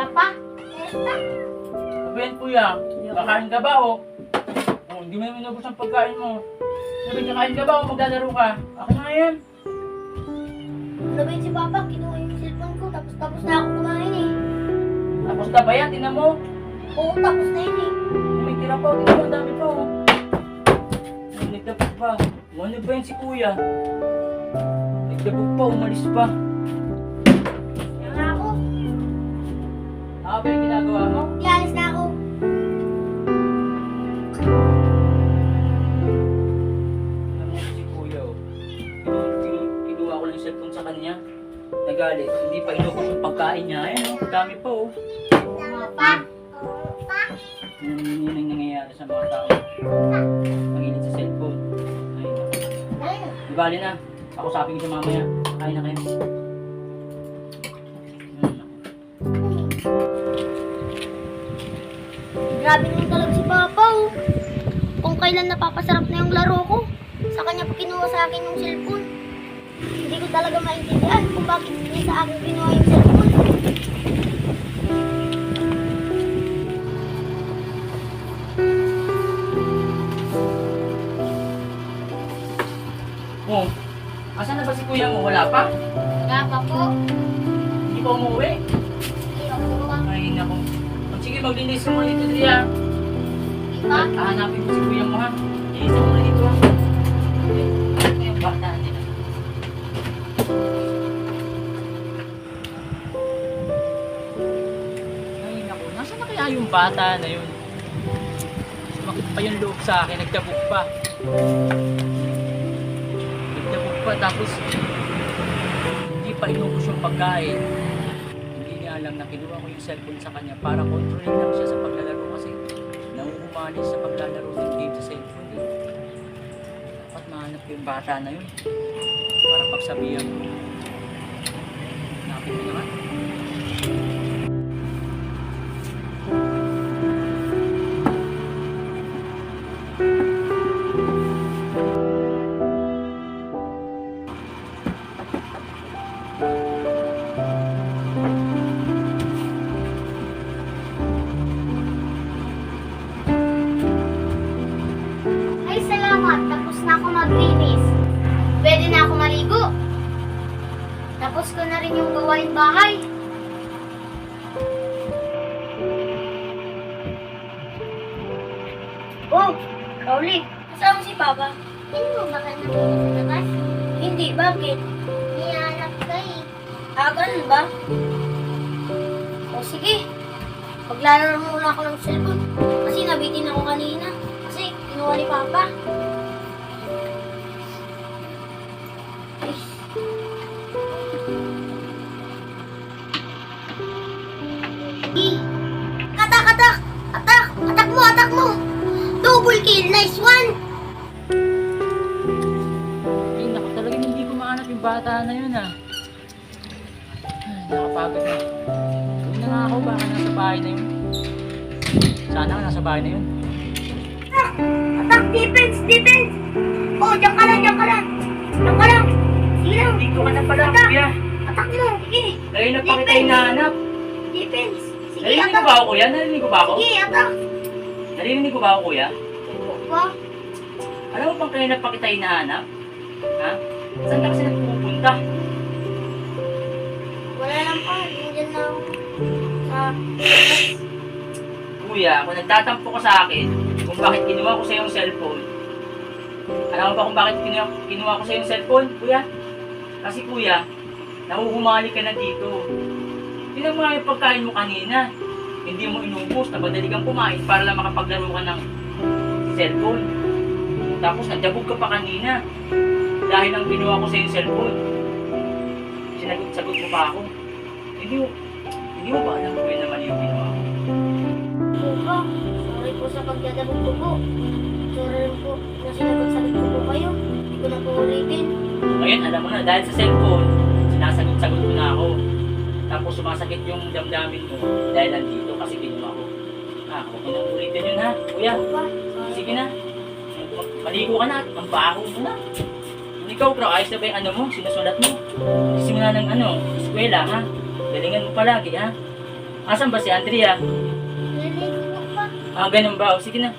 Papa? Ano yan, kuya? Kakain ka ba o? Oh, hindi mo naman inubos ang pagkain mo. Sabi, kakain ka ba o maglalaro ka? Ako na yan. Yun si Papa? Kinuha yung cellphone ko. Tapos tapos na ako kumain eh. Tapos na ba yan? Tinan mo. Oo, tapos na yun eh. May tira pa. Tinan mo, ang dami pa o. Ay, nagdabog pa. Ano ba yan si kuya? Nagdabog pa, umalis pa. Cellphone sa kanya. Nagalit. Hindi pa inubos yung pagkain niya. Ayan o, dami pa o. Papa? Papa? Yun, yun ang nangyayari sa mga tao. Pangilit sa cellphone. Ayun. Di bali na. Ako sabi ko sa mamaya. Kain na kayo. Hmm. Grabe naman talaga si Papa oh. Kung kailan napapasarap na yung laro ko, sa kanya pa kinuha sa akin yung cellphone. Hindi ko talaga maintindihan kung bakit hindi sa akin kinuha yung cellphone. Oh, asan na ba si kuya mo? Wala pa? Wala pa po. Hindi pa umuwi? Hindi ako po. Ay, naku. Sige, maglinis mo dito, Dria. Diba? Hahanapin ko si kuya yung bata na yun? Sumakit pa yung loob sa akin. Nagdabog pa. Nagdabog pa tapos hindi pa inubos yung pagkain. Hindi niya alam na kinuha ko yung cellphone sa kanya para kontrolin lang siya sa paglalaro kasi nauumalis sa paglalaro ng game sa cellphone. Eh. Dapat mahanap yung bata na yun para pagsabihan ko. Hanapin mo naman. Salamat. Tapos na ako maglinis. Pwede na ako maligo. Tapos ko na rin yung gawain bahay. Oh, Kauli. Kasama si Papa. Hindi mo ba ka nabili sa labas? Hindi, bakit? Niyanap ka eh. Ah, ganun ba? O sige. Paglalaro muna ako ng cellphone. Kasi nabitin ako kanina. Kasi kinuha ni Papa. Eh. Atak, atak! Atak! Atak mo, atak mo! Double kill! Nice one! Ay, naku talaga hindi ko mahanap yung bata na yun ah. Ay, nakapagod na. Uwi na nga ako, baka nasa bahay na yun. Sana nga nasa bahay na yun. Atak! Defense! Defense! Oh, diyan ka lang, diyan ka lang! Diyan ka lang! Sige lang! Dito ka na pala, Atak! kuya. Atak mo! Sige! Ngayon na pa kita hinahanap. Defense! Narinig ko ba ako, kuya? Narinig ko ba ako? Sige, atak! Narinig ko ba ako, kuya? Ba? Alam mo bang kanina pa kita hinahanap? Ha? Saan ka kasi nagpupunta? Wala lang pa. Nandiyan na ako. Sa... Kuya, kung nagtatampo ka sa akin, kung bakit kinuha ko sa yung cellphone, alam mo ba kung bakit kinuha, kinuha ko sa yung cellphone, kuya? Kasi kuya, nahuhumali ka na dito. Tingnan mo nga yung pagkain mo kanina. Hindi mo inubos, nabadali kang kumain para lang makapaglaro ka ng cellphone. Tapos nagdabog ka pa kanina. Dahil ang kinuha ko sa yung cellphone. Sinagot-sagot mo pa ako. Hindi mo, hindi mo ba alam kuya naman yung kinuha ko? Buka. Sorry po sa pagdadabog ko po. Sorry po na sinagot-sagot ko po kayo. Hindi ko na po ulitin. Ngayon, alam mo na, dahil sa cellphone, sinasagot-sagot ko na ako. Tapos sumasakit yung damdamin mo dahil nandito kasi kinuha ko. Ah, huwag mo nang ulitin yun ha, kuya. Sige na. Maligo ka na at magbaho mo na. Ikaw, bro, ayos na ba yung ano mo, sinusulat mo? Simula ng ano, eskwela ha. Galingan mo palagi ha. Asan ba si Andrea? Ah, ganun ba? O, sige na.